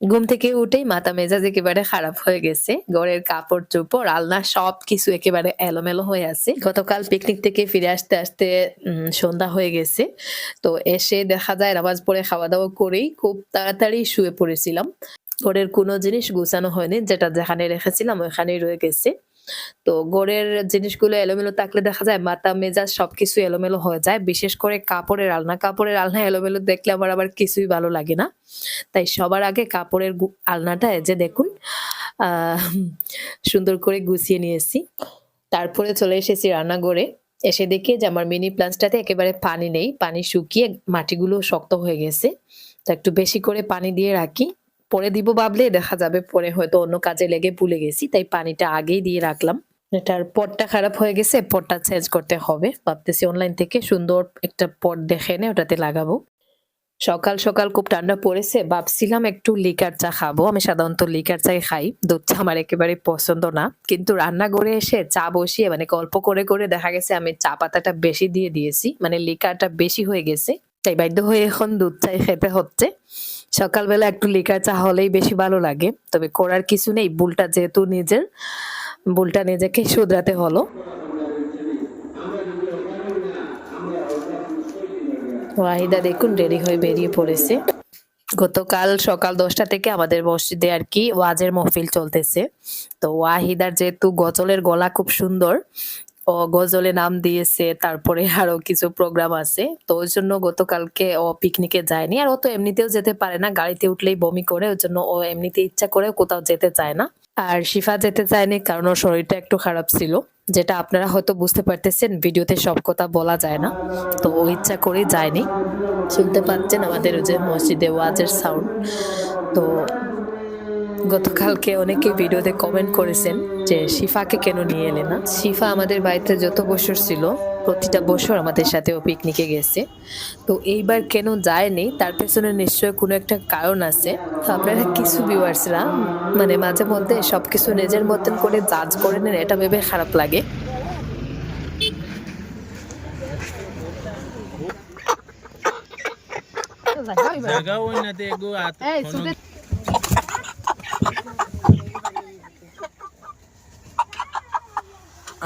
ঘুম থেকে উঠেই মাথা মেজাজ একেবারে খারাপ হয়ে গেছে। ঘরের কাপড় চোপড়, আলনা সব কিছু একেবারে এলোমেলো হয়ে আছে। গতকাল পিকনিক থেকে ফিরে আসতে আসতে সন্ধ্যা হয়ে গেছে। তো এসে দেখা যায় নামাজ পড়ে খাওয়া দাওয়া করেই খুব তাড়াতাড়ি শুয়ে পড়েছিলাম। ঘরের কোনো জিনিস গুছানো হয়নি, যেটা যেখানে রেখেছিলাম ওইখানেই রয়ে গেছে। তো গোড়ের জিনিসগুলো এলোমেলো থাকলে দেখা যায় মাথা, মেজাজ সবকিছু এলোমেলো হয়ে যায়। বিশেষ করে কাপড়ের আলনা কাপড়ের আলনা এলোমেলো দেখলে আমার আবার কিছুই ভালো লাগে না। তাই সবার আগে কাপড়ের আলনাটা যে দেখুন সুন্দর করে গুছিয়ে নিয়েছি। তারপরে চলে এসেছি রান্নাঘরে। এসে দেখি যে আমার মিনি প্লান্টসটাতে একেবারে পানি নেই। পানি শুকিয়ে মাটিগুলো শক্ত হয়ে গেছে। তো একটু বেশি করে পানি দিয়ে রাখি। পরে দিব ভাবলে, দেখা যাবে পরে হয়তো অন্য কাজে লেগে ভুলে গেছি, তাই পানিটা আগেই দিয়ে রাখলাম। এটার পটটা খারাপ হয়ে গেছে, পটটা চেঞ্জ করতে হবে। ভাবতেছি অনলাইন থেকে সুন্দর একটা পট দেখে এনে ওটাতে লাগাবো। সকাল সকাল খুব ঠান্ডা পড়েছে, ভাবছিলাম একটু লিকার চা খাব। আমি সাধারণত লিকার চাই খাই, দুধ চা আমার একেবারে পছন্দ না। কিন্তু রান্নাঘরে এসে চা বসিয়ে মানে গল্প করে করে দেখা গেছে আমি চা পাতাটা বেশি দিয়ে দিয়েছি মানে লিকারটা বেশি হয়ে গেছে। তাই বাধ্য হয়ে এখন দুধ চাই খেতে হচ্ছে। সকালবেলা একটু লিকার চা হলেই বেশি ভালো লাগে, তবে করার কিছু নেই ভুলটা যেহেতু নিজের ভুলটা নিজেকে শুধরাতে হলো। ওয়াহিদা দেখুন রেডি হয়ে বেরিয়ে পড়েছে। গতকাল সকাল দশটা থেকে আমাদের মসজিদে আর কি ওয়াজের মহফিল চলতেছে। তো ওয়াহিদার যেহেতু গজলের গলা খুব সুন্দর গজলে নাম দিয়েছে, তারপরে আরও কিছু প্রোগ্রাম আছে। তো ওই জন্য গতকালকে ও পিকনিকে যায়নি। আর ও তো এমনিতেও যেতে পারে না, গাড়িতে উঠলেই বমি করে ওই জন্য ও এমনিতে ইচ্ছা করে কোথাও যেতে চায় না। আর শিফা যেতে চায়নি কারণ ওর শরীরটা একটু খারাপ ছিল, যেটা আপনারা হয়তো বুঝতে পারতেছেন, ভিডিওতে সব কথা বলা যায় না। তো ও ইচ্ছা করে যায়নি। শুনতে পাচ্ছেন আমাদের যে মসজিদে ওয়াজের সাউন্ড তো গতকালকে অনেকে ভিডিওতে কমেন্ট করেছেন যে শিফাকে কেন নিয়ে এলে না? শিফা আমাদের বাড়িতে যত বছর ছিল প্রতিটা বছর আমাদের সাথে ও পিকনিকে গেছে। তো এইবার কেন যায়নি? তার পেছনে নিশ্চয় কোনো একটা কারণ আছে। তো আপনারা কিছু ভিউয়ার্সরা মানে মাঝে মধ্যে সবকিছু নিজের মতন করে জাজ করে নেন এটা ভেবে খারাপ লাগে। জায়গা ওই না গো আত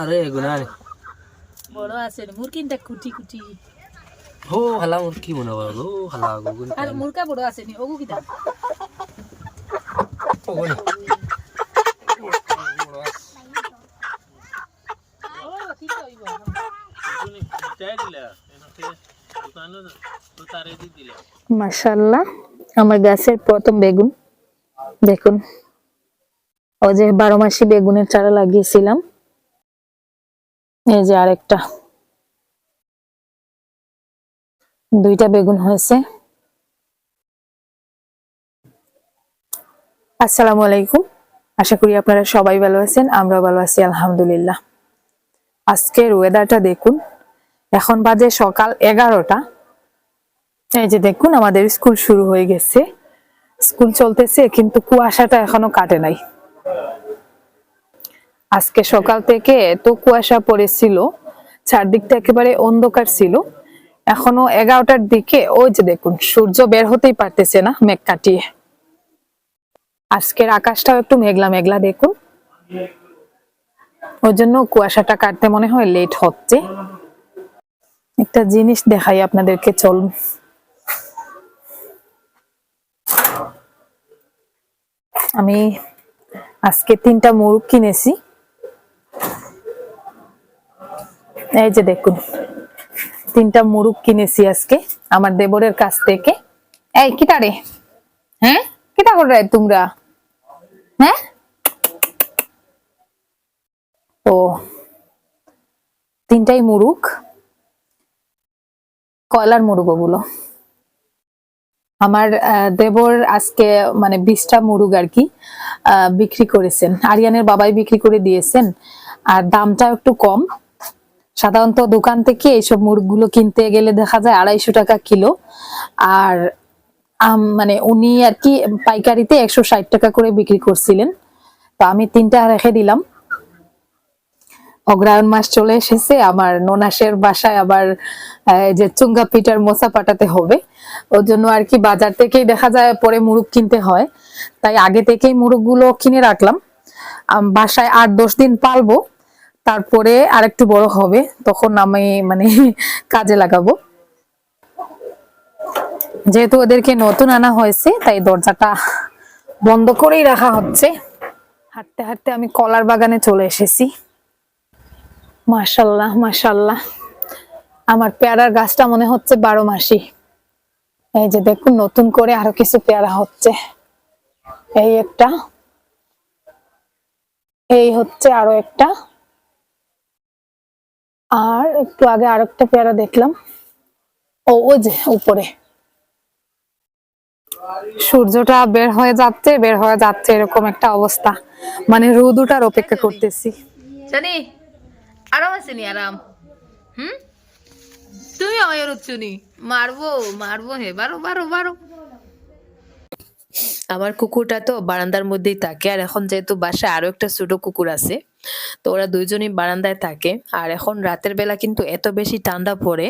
আরে এগুলা রে বড় আছে কুটি কুটি হো হালা ওর কি মনে গো হালা গুগুন আর মুরগা বড় আছে নি ওগু কিটা? দিলা মাশাল্লাহ আমার গাছের প্রথম বেগুন। দেখুন ও যে বারো মাসি বেগুনের চারা লাগিয়েছিলাম। এই যে আরেকটা। দুইটা বেগুন হয়েছে। আসসালামু আলাইকুম। আশা করি আপনারা সবাই ভালো আছেন, আমরাও ভালো আছি, আলহামদুলিল্লাহ। আজকের ওয়েদারটা দেখুন, এখন বাজে সকাল এগারোটা। এই যে দেখুন, আমাদের স্কুল শুরু হয়ে গেছে। স্কুল চলতেছে, কিন্তু কুয়াশাটা এখনও কাটে নাই। আজকে সকাল থেকে এত কুয়াশা পড়েছিল চারদিকটা একেবারে অন্ধকার ছিল। এখনও এগারোটার দিকে, ওই যে দেখুন, সূর্য বের হতেই পারতেছে না মেঘ কাটিয়ে। আজকের আকাশটাও একটু মেঘলা মেঘলা দেখুন। ওই জন্য কুয়াশাটা কাটতে মনে হয় লেট হচ্ছে। একটা জিনিস দেখাই আপনাদেরকে, চলুন। আমি আজকে তিনটা মুরগ কিনেছি। এই যে দেখুন, তিনটা মুরগ কিনেছি আজকে আমার দেবরের কাছ থেকে। এই, কিটা রে? হ্যাঁ? কিটা করে তোমরা? হ্যাঁ? ও, তিনটাই মুরগ কয়লার মুরগ ওগুলো? আমার দেবর আজকে মানে বিশটা মুরগ আর কি বিক্রি করেছেন। আরিয়ানের বাবাই বিক্রি করে দিয়েছেন। আর দামটা একটু কম। সাধারণত দোকান থেকে এইসব মুরগগুলো কিনতে গেলে দেখা যায় আড়াইশো টাকা কিলো। আর মানে উনি আর কি পাইকারিতে একশো ষাট টাকা করে বিক্রি করছিলেন। তো আমি তিনটা রেখে দিলাম। অগ্রায়ণ মাস চলে এসেছে, আমার ননাসের বাসায় আবার যে চুঙ্গা পিঠার মোসা পাঠাতে হবে। ওর জন্য আর কি বাজার থেকেই দেখা যায় পরে মুরগ কিনতে হয়। তাই আগে থেকেই মুরগগুলো কিনে রাখলাম। বাসায় আট দশ দিন পালবো। তারপরে আরেকটু বড় হবে, তখন আমি মানে কাজে লাগাবো। যেহেতু ওদেরকে নতুন আনা হয়েছে, তাই দরজাটা বন্ধ করেই রাখা হচ্ছে। হাঁটতে হাঁটতে আমি কলার বাগানে চলে এসেছি। মাশাল্লাহ মাশাল্লাহ। আমার পেয়ারার গাছটা মনে হচ্ছে বারো মাসি। এই যে দেখুন, নতুন করে আরও কিছু পেয়ারা হচ্ছে। এই একটা, এই হচ্ছে আরও একটা। আর একটু আগে আরেকটা পেয়ারা দেখলাম। ও, ওই যে উপরে। সূর্যটা বের হয়ে যাচ্ছে, বের হয়ে যাচ্ছে এরকম একটা অবস্থা। মানে রোদ ওঠার অপেক্ষা করতেছি। জানি, আরাম আছে নি আরাম? হুম? তুমি আমায় রুচ্ছুনি মারবো মারবো হে বারো বারো বারো আমার কুকুরটা তো বারান্দার মধ্যেই থাকে, আর এখন যেহেতু বাসায় আরও একটা ছোট কুকুর আছে তো ওরা দুইজনই বারান্দায় থাকে। আর এখন রাতের বেলা কিন্তু এত বেশি ঠান্ডা পড়ে,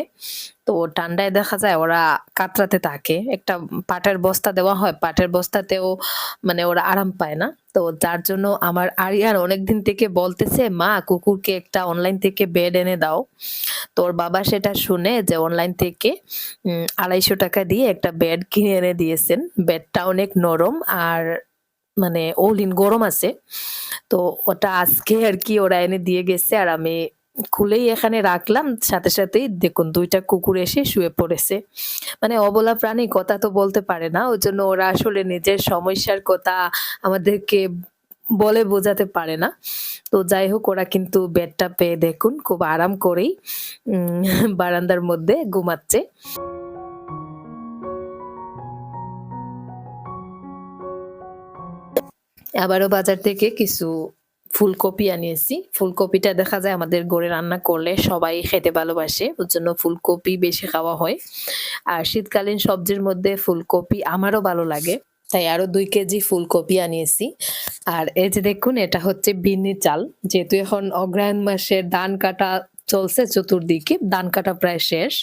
তো ঠান্ডায় দেখা যায় ওরা কাতরাতে থাকে। একটা পাটের বস্তা দেওয়া হয়, পাটের বস্তাতেও মানে ওরা আরাম পায় না। তো যার জন্য আমার আরিয়ান অনেকদিন থেকে বলতেছে, মা, কুকুরকে একটা অনলাইন থেকে বেড এনে দাও। তোর বাবা সেটা শুনে যে অনলাইন থেকে আড়াইশো টাকা দিয়ে একটা বেড কিনে এনে দিয়েছেন। বেডটা অনেক নরম আর মানে ওলিন গরম আছে। তো ওটা আজকে আর কি ওরা এনে দিয়ে গেছে আর আমি খুলেই এখানে রাখলাম। সাথে সাথেই দেখুন দুইটা কুকুর এসে শুয়ে পড়েছে। মানে অবলা প্রাণী কথা তো বলতে পারে না। ওই জন্য ওরা আসলে নিজের সমস্যার কথা আমাদেরকে বলে বোঝাতে পারে না। তো যাই হোক, ওরা কিন্তু বেডটা পেয়ে দেখুন, খুব আরাম করেই বারান্দার মধ্যে ঘুমাচ্ছে। আবারও বাজার থেকে কিছু ফুলকপি আনিয়েছি। ফুলকপিটা দেখা যায় আমাদের গড়ে রান্না করলে সবাই খেতে ভালোবাসে, ওর জন্য ফুলকপি বেশি খাওয়া হয়। আর শীতকালীন সবজির মধ্যে ফুলকপি আমারও ভালো লাগে, তাই আরও দুই কেজি ফুলকপি আনিয়েছি। আর এই যে দেখুন, এটা হচ্ছে বিন্নি চাল। যেহেতু এখন অগ্রহায়ণ মাসের ধান কাটা চলছে চতুর্দিকে, ধান কাটা প্রায় শেষ।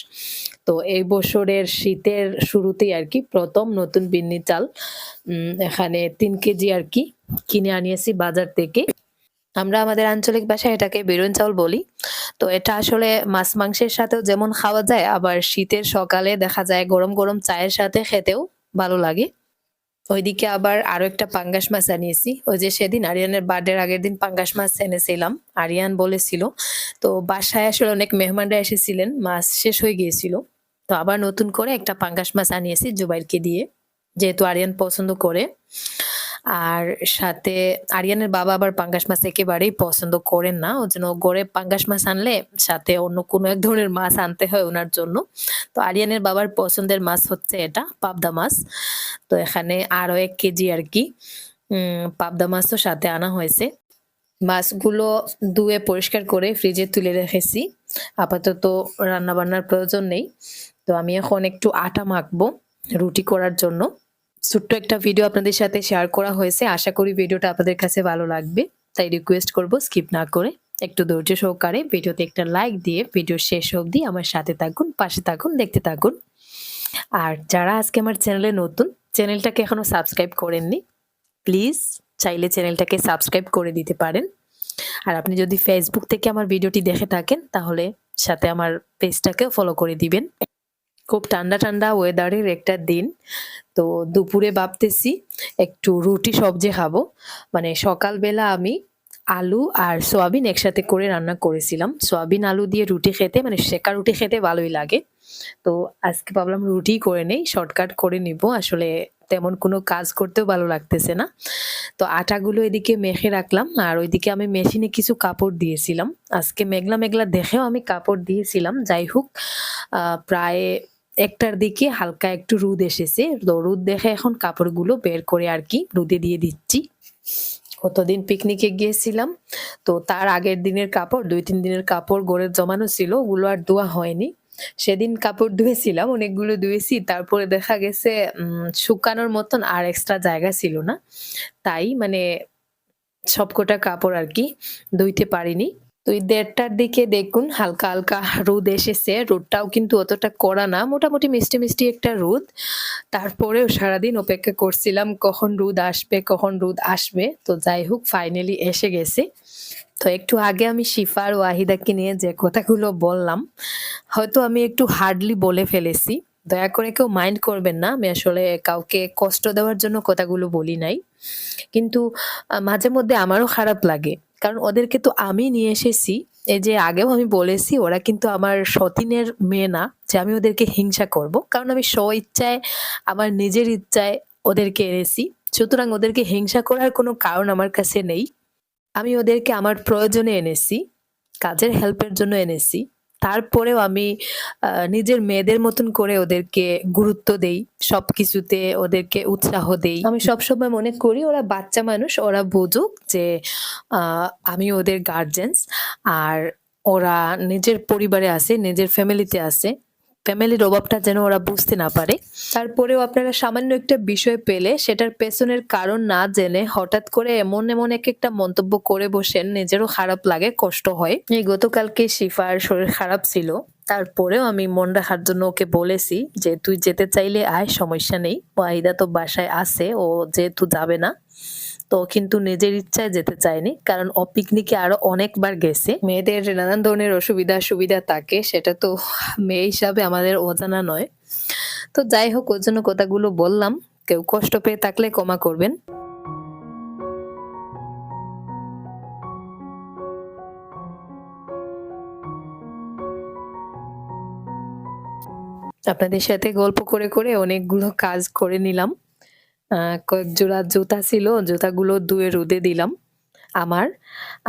তো এই বছরের শীতের শুরুতেই আর কি প্রথম নতুন বিন্নি চাল এখানে তিন কেজি আর কি কিনে আনিয়েছি বাজার থেকে। আমরা আমাদের আঞ্চলিক ভাষায় এটাকে বেরুন চাউল বলি। তো এটা আসলে মাছ মাংসের সাথেও যেমন খাওয়া যায়, আবার শীতের সকালে দেখা যায় গরম গরম চায়ের সাথে খেতেও ভালো লাগে। ওইদিকে আবার আরও একটা পাঙ্গাস মাছ আনিয়েছি। ওই যে সেদিন আরিয়ানের বার্থডের আগের দিন পাঙ্গাস মাছ এনেছিলাম, আরিয়ান বলেছিল। তো বাসায় আসলে অনেক মেহমানরা এসেছিলেন, মাছ শেষ হয়ে গিয়েছিল। তো আবার নতুন করে একটা পাঙ্গাস মাছ আনিয়েছি জুবাইরকে দিয়ে, যেহেতু আরিয়ান পছন্দ করে। আর সাথে আরিয়ানের বাবা আবার পাঙ্গাস মাছ একেবারেই পছন্দ করেন না। ওই জন্য গড়ে পাঙ্গাস মাছ আনলে সাথে অন্য কোনো এক ধরনের মাছ আনতে হয় ওনার জন্য। তো আরিয়ানের বাবার পছন্দের মাছ হচ্ছে এটা, পাবদা মাছ। তো এখানে আরও এক কেজি আর কি পাবদা মাছও সাথে আনা হয়েছে। মাছগুলো ধুয়ে পরিষ্কার করে ফ্রিজে তুলে রেখেছি। আপাতত রান্না বান্নার প্রয়োজন নেই। তো আমি এখন একটু আটা মাখবো রুটি করার জন্য। ছোট্ট একটা ভিডিও আপনাদের সাথে শেয়ার করা হয়েছে। আশা করি ভিডিওটা আপনাদের কাছে ভালো লাগবে। তাই রিকোয়েস্ট করব স্কিপ না করে একটু ধৈর্য সহকারে ভিডিওতে একটা লাইক দিয়ে ভিডিও শেষ অবধি আমার সাথে থাকুন, পাশে থাকুন, দেখতে থাকুন। আর যারা আজকে আমার চ্যানেলে নতুন চ্যানেলটাকে এখনও সাবস্ক্রাইব করেননি প্লিজ চাইলে চ্যানেলটাকে সাবস্ক্রাইব করে দিতে পারেন। আর আপনি যদি ফেসবুক থেকে আমার ভিডিওটি দেখে থাকেন, তাহলে সাথে আমার পেজটাকেও ফলো করে দিবেন। খুব ঠান্ডা ঠান্ডা ওয়েদারের একটা দিন। তো দুপুরে ভাবতেছি একটু রুটি সবজি খাব। মানে সকালবেলা আমি আলু আর সোয়াবিন একসাথে করে রান্না করেছিলাম। সোয়াবিন, আলু দিয়ে রুটি খেতে মানে সেকা রুটি খেতে ভালোই লাগে। তো আজকে ভাবলাম রুটি করে নেই, শর্টকাট করে নিব। আসলে তেমন কোনো কাজ করতেও ভালো লাগতেছে না। তো আটাগুলো এদিকে মেখে রাখলাম। আর ওইদিকে আমি মেশিনে কিছু কাপড় দিয়েছিলাম। আজকে মেঘলা মেঘলা দেখেও আমি কাপড় দিয়েছিলাম। যাই হোক প্রায় একটার দিকে হালকা একটু রোদ এসেছে। তো রোদ দেখে এখন কাপড়গুলো বের করে আর কি রোদে দিয়ে দিচ্ছি। কতদিন পিকনিকে গিয়েছিলাম, তো তার আগের দিনের কাপড়, দুই তিন দিনের কাপড় গড়ে জমানো ছিল, ওগুলো আর ধোয়া হয়নি। সেদিন কাপড় ধুয়েছিলাম, অনেকগুলো ধুয়েছি, তারপরে দেখা গেছে শুকানোর মতন আর এক্সট্রা জায়গা ছিল না। তাই মানে সবকটা কাপড় আর কি ধুইতে পারিনি। তো এই দেড়টার দিকে দেখুন হালকা হালকা রোদ এসেছে। রোদটাও কিন্তু অতটা কড়া না, মোটামুটি মিষ্টি মিষ্টি একটা রোদ। তারপরেও সারাদিন অপেক্ষা করছিলাম কখন রোদ আসবে, কখন রোদ আসবে। তো যাই হোক ফাইনালি এসে গেছে। তো একটু আগে আমি শিফা আর ওয়াহিদাকে নিয়ে যে কথাগুলো বললাম, হয়তো আমি একটু হার্ডলি বলে ফেলেছি। দয়া করে কেউ মাইন্ড করবেন না, আমি আসলে কাউকে কষ্ট দেওয়ার জন্য কথাগুলো বলি নাই। কিন্তু মাঝে মধ্যে আমারও খারাপ লাগে। কারণ ওদেরকে তো আমি নিয়ে এসেছি। এই যে আগেও আমি বলেছি, ওরা কিন্তু আমার সতীনের মেয়ে না, যে আমি ওদেরকে হিংসা করব। কারণ আমি স্ব ইচ্ছায়, আমার নিজের ইচ্ছায় ওদেরকে এনেছি। সুতরাং ওদেরকে হিংসা করার কোনো কারণ আমার কাছে নেই। আমি ওদেরকে আমার প্রয়োজনে এনেছি, কাজের হেল্পের জন্য এনেছি। তারপরেও আমি নিজের মেয়েদের মতন করে ওদেরকে গুরুত্ব দেই সব কিছুতে ওদেরকে উৎসাহ দেই। আমি সবসময় মনে করি ওরা বাচ্চা মানুষ, ওরা বুঝুক যে আমি ওদের গার্জেন্স আর ওরা নিজের পরিবারে আছে, নিজের ফ্যামিলিতে আছে। ফ্যামিলির অভাবটা যেন ওরা বুঝতে না পারে। তারপরেও আপনারা সামান্য একটা বিষয় পেলে সেটার পেছনের কারণ না জেনে হঠাৎ করে এমন এমন এক একটা মন্তব্য করে বসেন, নিজেরও খারাপ লাগে, কষ্ট হয়। এই গতকালকে শিফার শরীর খারাপ ছিল। তারপরেও আমি মন রাখার জন্য ওকে বলেছি যে, তুই যেতে চাইলে আয়, সমস্যা নেই। ওয়াহিদা তো বাসায় আছে, ও যেহেতু যাবে না। তো কিন্তু নিজের ইচ্ছায় যেতে চায়নি। কারণ ও পিকনিকে আরও অনেকবার গেছে। মেয়েদের নানান ধরনের অসুবিধা সুবিধা থাকে, সেটা তো মেয়ে হিসাবে আমাদের অজানা নয়। তো যাই হোক, ওর জন্য কথাগুলো বললাম। কেউ কষ্ট পেয়ে থাকলে ক্ষমা করবেন। আপনাদের সাথে গল্প করে করে অনেকগুলো কাজ করে নিলাম। কয়েক জোড়া জুতা ছিল, জুতাগুলো ধুয়ে রোদে দিলাম আমার।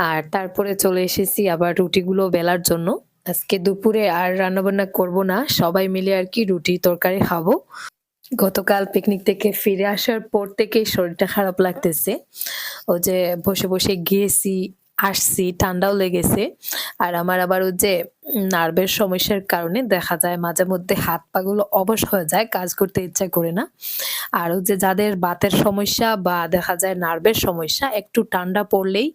আর তারপরে চলে এসেছি আবার রুটিগুলো বেলার জন্য। আজকে দুপুরে আর রান্নাবান্না করব না, সবাই মিলে আর কি রুটি তরকারি খাব। গতকাল পিকনিক থেকে ফিরে আসার পর থেকেই শরীরটা খারাপ লাগতেছে। ও যে বসে বসে গিয়েছি, আসছি, ঠান্ডাও লেগেছে। আর আমার আবার ওই যে নার্ভের সমস্যার কারণে দেখা যায় মাঝে মধ্যে হাত পাগুলো অবশ হয়ে যায়, কাজ করতে ইচ্ছা করে না। আর ওই যে যাদের বাতের সমস্যা বা দেখা যায় নার্ভের সমস্যা, একটু ঠান্ডা পড়লেই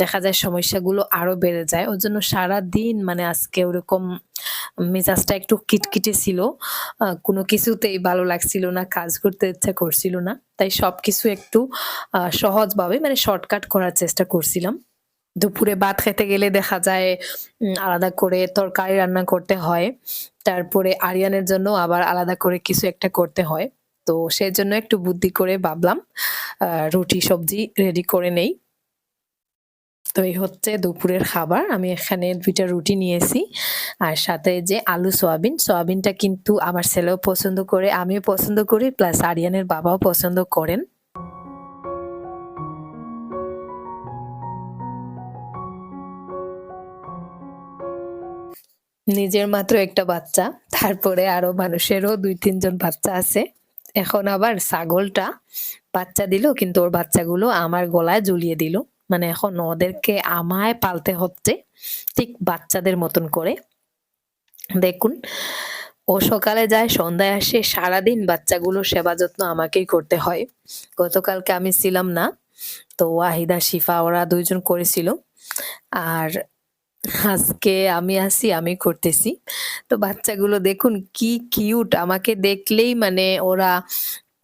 দেখা যায় সমস্যাগুলো আরও বেড়ে যায়। ওর জন্য সারা দিন মানে আজকে ওরকম মেজাজটা একটু কিটকিটে ছিল। কোনো কিছুতেই ভালো লাগছিল না, কাজ করতে ইচ্ছা করছিল না। তাই সব কিছু একটু সহজভাবে মানে শর্টকাট করার চেষ্টা করছিলাম। দুপুরে ভাত খেতে গেলে দেখা যায় আলাদা করে তরকারি রান্না করতে হয়। তারপরে আরিয়ানের জন্য আবার আলাদা করে কিছু একটা করতে হয়। তো সেই জন্য একটু বুদ্ধি করে ভাবলাম রুটি, সবজি রেডি করে নেই। তো এই হচ্ছে দুপুরের খাবার। আমি এখানে দুইটা রুটি নিয়েছি। আর সাথে যে আলু, সয়াবিন। সয়াবিনটা কিন্তু আমার ছেলেও পছন্দ করে, আমিও পছন্দ করি। প্লাস আরিয়ানের বাবাও পছন্দ করেন। নিজের মাত্র একটা বাচ্চা, তারপরে আরও মানুষেরও দুই, তিনজন বাচ্চা আছে। এখন আবার ছাগলটা বাচ্চা দিল, কিন্তু ওর বাচ্চাগুলো আমার গলায় ঝুলিয়ে দিল। মানে এখন ওদেরকে আমায় পালতে হচ্ছে ঠিক বাচ্চাদের মতন করে। দেখুন, ও সকালে যায়, সন্ধ্যায় আসে, সারাদিন বাচ্চাগুলো সেবা যত্ন আমাকেই করতে হয়। গতকালকে আমি ছিলাম না, তো ওয়াহিদা, শিফা, ওরা দুইজন করেছিল। আর আজকে আমি আছি আমি করতেছি। তো বাচ্চাগুলো দেখুন কি কিউট আমাকে দেখলেই মানে ওরা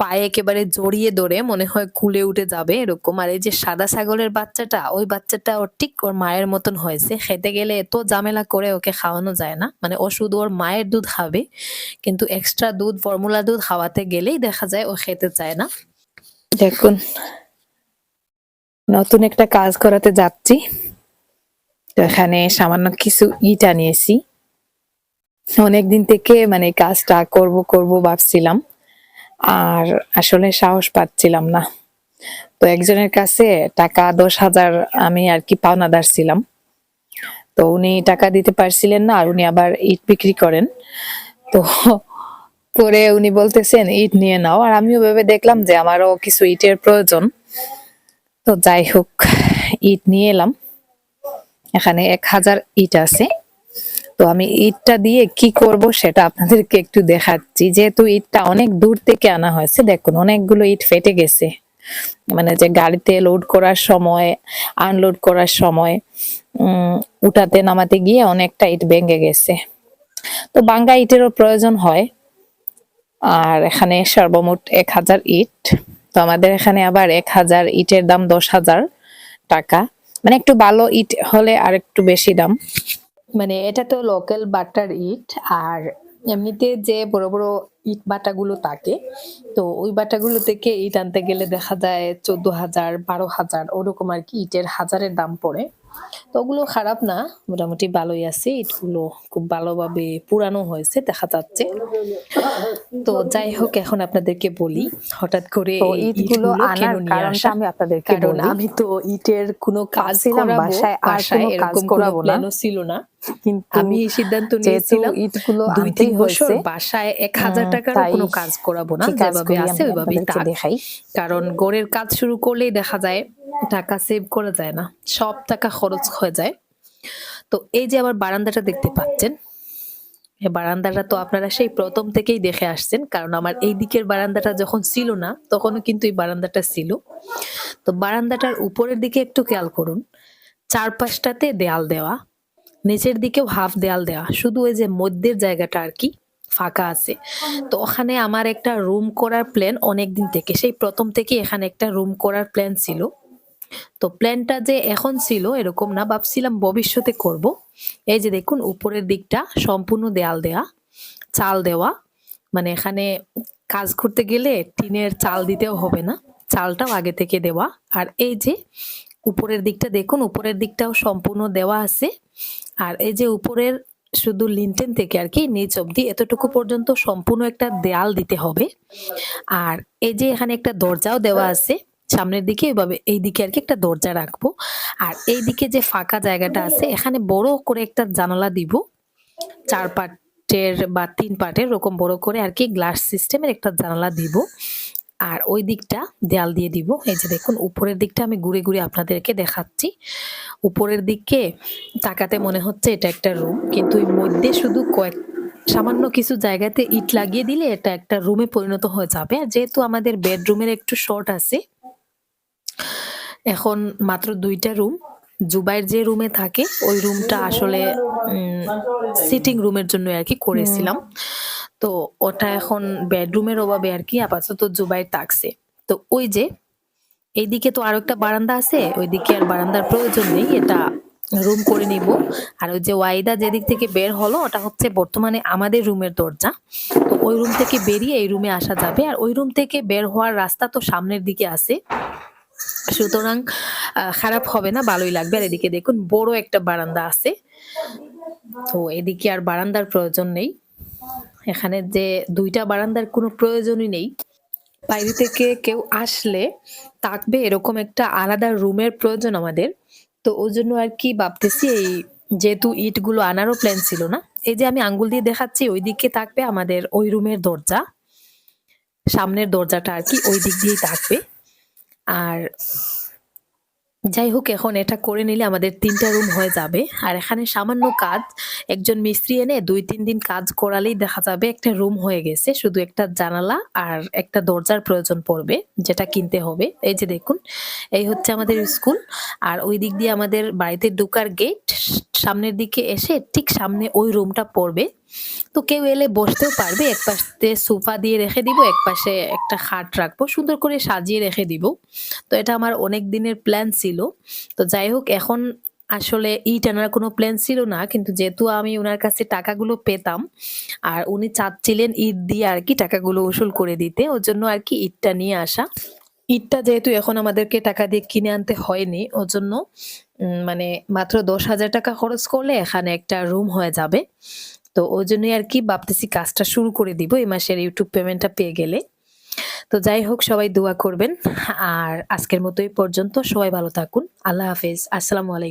পায়ে একেবারে জড়িয়ে ধরে মনে হয় কুলে উঠে যাবে এরকম। আর এই যে সাদা ছাগলের বাচ্চাটা, ওই বাচ্চাটা ওর ঠিক ওর মায়ের মতন হয়েছে। খেতে গেলে এত ঝামেলা করে ওকে খাওয়ানো যায় না। মানে ও শুধু ওর মায়ের দুধ খাবে, কিন্তু এক্সট্রা দুধ ফর্মুলা দুধ খাওয়াতে গেলেই দেখা যায় ও খেতে চায় না। দেখুন, নতুন একটা কাজ করাতে যাচ্ছি। তো এখানে সামান্য কিছু ইট আনিয়েছি অনেকদিন থেকে মানে কাজটা করব করব ভাবছিলাম। আর আসলে সাহস পাচ্ছিলাম না। তো একজনের কাছে টাকা দশ হাজার আমি আর কি পাওনাদার ছিলাম। তো উনি টাকা দিতে পারছিলেন না আর উনি আবার ইট বিক্রি করেন। তো পরে উনি বলতেছেন, ইট নিয়ে নাও। আর আমিও ভেবে দেখলাম যে আমারও কিছু ইটের প্রয়োজন। তো যাই হোক, ইট নিয়ে এলাম। এখানে এক হাজার ইট আছে। তো আমি ইটটা দিয়ে কি করব সেটা আপনাদেরকে একটু দেখাচ্ছি। যেহেতু ইটটা অনেক দূর থেকে আনা হয়েছে দেখুন অনেকগুলো ইট ফেটে গেছে। মানে যে গাড়িতে লোড করার সময় আনলোড করার সময় উম, উঠাতে নামাতে গিয়ে অনেকটা ইট ভেঙে গেছে। তো বাঙ্গা ইটেরও প্রয়োজন হয়। আর এখানে সর্বমোট এক হাজার ইট। তো আমাদের এখানে আবার এক হাজার ইটের দাম দশ হাজার টাকা। মানে একটু ভালো ইট হলে আর একটু বেশি দাম। মানে এটা তো লোকাল বাটার ইট আর এমনিতে যে বড় বড় ইট বাটাগুলো থাকে, তো ওই বাটাগুলো থেকে ইট আনতে গেলে দেখা যায় চোদ্দ হাজার, বারো হাজার, ওরকম আর কি ইটের হাজারের দাম পড়ে। তো ওগুলো খারাপ না মোটামুটি ভালোই আছে। ইটগুলো খুব ভালোভাবে পুরানো হয়েছে দেখা যাচ্ছে। তো যাই হোক এখন আপনাদেরকে বলি হঠাৎ করে ইটগুলো আনার কারণটা আমি আপনাদেরকে কারণ বলি। আমি তো ইটের কোনো কাজ করাবো বাসায় আর কোনো কাজ করাবো না। ছিল না। কিন্তু আমি এই সিদ্ধান্ত নিয়েছিলাম ইটগুলো দুই তিন বছর বাসায় এক হাজার উম, টাকার কোনো কাজ করাবো না যেভাবে আছে ওইভাবেই দেখাই। কারণ গড়ের কাজ শুরু করলেই দেখা যায় টাকা সেভ করা যায় না, সব টাকা খরচ হয়ে যায়। তো এই যে আবার বারান্দাটা দেখতে পাচ্ছেন বারান্দাটা তো আপনারা সেই প্রথম থেকেই দেখে আসছেন, কারণ আমার এই দিকের বারান্দাটা যখন ছিল না, তখনও কিন্তু এই বারান্দাটা ছিল। তো বারান্দাটার উপরের দিকে একটু খেয়াল করুন, চারপাশটাতে দেয়াল দেওয়া, নিচের দিকেও হাফ দেয়াল দেওয়া, শুধু ওই যে মধ্যের জায়গাটা আর কি ফাঁকা আছে। তো ওখানে আমার একটা রুম করার প্ল্যান অনেক দিন থেকে, সেই প্রথম থেকে এখানে একটা রুম করার প্ল্যান ছিল। তো প্ল্যানটা যে এখন ছিল, এরকম না, ভাবছিলাম ভবিষ্যতে করব। এই যে দেখুন, উপরের দিকটা সম্পূর্ণ দেয়াল দেয়া, চাল দেওয়া। মানে এখানে কাজ করতে গেলে টিনের চাল দিতেও হবে না, চালটাও আগে থেকে দেওয়া। আর এই যে উপরের দিকটা দেখুন, উপরের দিকটাও সম্পূর্ণ দেওয়া আছে। আর এই যে উপরের শুধু লিনটেন থেকে আর কি নিচ অবধি এতটুকু পর্যন্ত সম্পূর্ণ একটা দেয়াল দিতে হবে। আর এই যে এখানে একটা দরজাও দেওয়া আছে। সামনের দিকে এভাবে এই দিকে আর কি একটা দরজা রাখব। আর এই দিকে যে ফাঁকা জায়গাটা আছে, এখানে বড় করে একটা জানালা দিব। চার পাটের বা তিন পাটের এরকম বড় করে আর কি গ্লাস সিস্টেমের একটা জানালা দিব। আর ওই দিকটা দেয়াল দিয়ে দিব। এই যে দেখুন, উপরের দিকটা আমি ঘুরে ঘুরে আপনাদেরকে দেখাচ্ছি। উপরের দিকে তাকাতে মনে হচ্ছে এটা একটা রুম, কিন্তু ওই মধ্যে শুধু কয়েক, সামান্য কিছু জায়গাতে ইট লাগিয়ে দিলে এটা একটা রুমে পরিণত হয়ে যাবে। আর যেহেতু আমাদের বেডরুমের একটু শর্ট আছে এখন মাত্র দুইটা রুম জুবাইর যে রুমে থাকে ওই রুমটা আসলে সিটিং রুমের জন্য আর কি করেছিলাম। তো ওটা এখন বেডরুমের অভাবে আর কি আপাতত জুবাইর থাকছে। তো ওই যে এইদিকে তো আরও একটা বারান্দা আছে ওইদিকে আর বারান্দার প্রয়োজন নেই এটা রুম করে নিব। আর ওই যে ওয়াইদা যেদিক থেকে বের হলো ওটা হচ্ছে বর্তমানে আমাদের রুমের দরজা। তো ওই রুম থেকে বেরিয়ে এই রুমে আসা যাবে। আর ওই রুম থেকে বের হওয়ার রাস্তা তো সামনের দিকে আছে। সুতরাং খারাপ হবে না, ভালোই লাগবে। আর এদিকে দেখুন, বড় একটা বারান্দা আছে। তো এদিকে আর বারান্দার প্রয়োজন নেই। এখানে যে দুইটা বারান্দার কোনো প্রয়োজনই নেই। বাইরে থেকে কেউ আসলে থাকবে এরকম একটা আলাদা রুমের প্রয়োজন আমাদের। তো ওই জন্য আর কি ভাবতেছি, এই যেহেতু ইটগুলো আনারও প্ল্যান ছিল না, এই যে আমি আঙ্গুল দিয়ে দেখাচ্ছি ওই দিকে থাকবে আমাদের ওই রুমের দরজা। সামনের দরজাটা আর কি ওই দিক দিয়েই থাকবে। আর যাই হোক, এখন এটা করে নিলে আমাদের তিনটা রুম হয়ে যাবে। আর এখানে সামান্য কাজ, একজন মিস্ত্রি এনে দুই, তিন দিন কাজ করালেই দেখা যাবে একটা রুম হয়ে গেছে, শুধু একটা জানালা আর একটা দরজার প্রয়োজন পড়বে, যেটা কিনতে হবে। এই যে দেখুন, এই হচ্ছে আমাদের স্কুল। আর ওই দিক দিয়ে আমাদের বাড়িতে ঢুকার গেট সামনের দিকে এসে ঠিক সামনে ওই রুমটা পড়বে। তো কেউ এলে বসতেও পারবে, এক পাশে সোফা দিয়ে রেখে দিব, এক পাশে একটা খাট রাখব, সুন্দর করে সাজিয়ে রেখে দিব। তো এটা আমার অনেক দিনের প্ল্যান ছিল। তো যাই হোক, এখন আসলে ইট আনার কোনো প্ল্যান ছিল না, কিন্তু যেহেতু আমি ওনার কাছে টাকাগুলো পেতাম, আর উনি চাচ্ছিলেন ইট দিয়ে আর কি টাকাগুলো উসুল করে দিতে, ওর জন্য আর কি ইটটা নিয়ে আসা। ইটটা যেহেতু এখন আমাদেরকে টাকা দিয়ে কিনে আনতে হয়নি, ওর জন্য মানে মাত্র দশ হাজার টাকা খরচ করলে এখানে একটা রুম হয়ে যাবে। তো ওই জন্যই আর কি ভাবতেছি কাজটা শুরু করে দিব এই মাসের ইউটিউব পেমেন্টটা পেয়ে গেলে। তো যাই হোক, সবাই দোয়া করবেন। আর আজকের মতো এই পর্যন্ত সবাই ভালো থাকুন। আল্লাহ হাফেজ। আসসালামু আলাইকুম।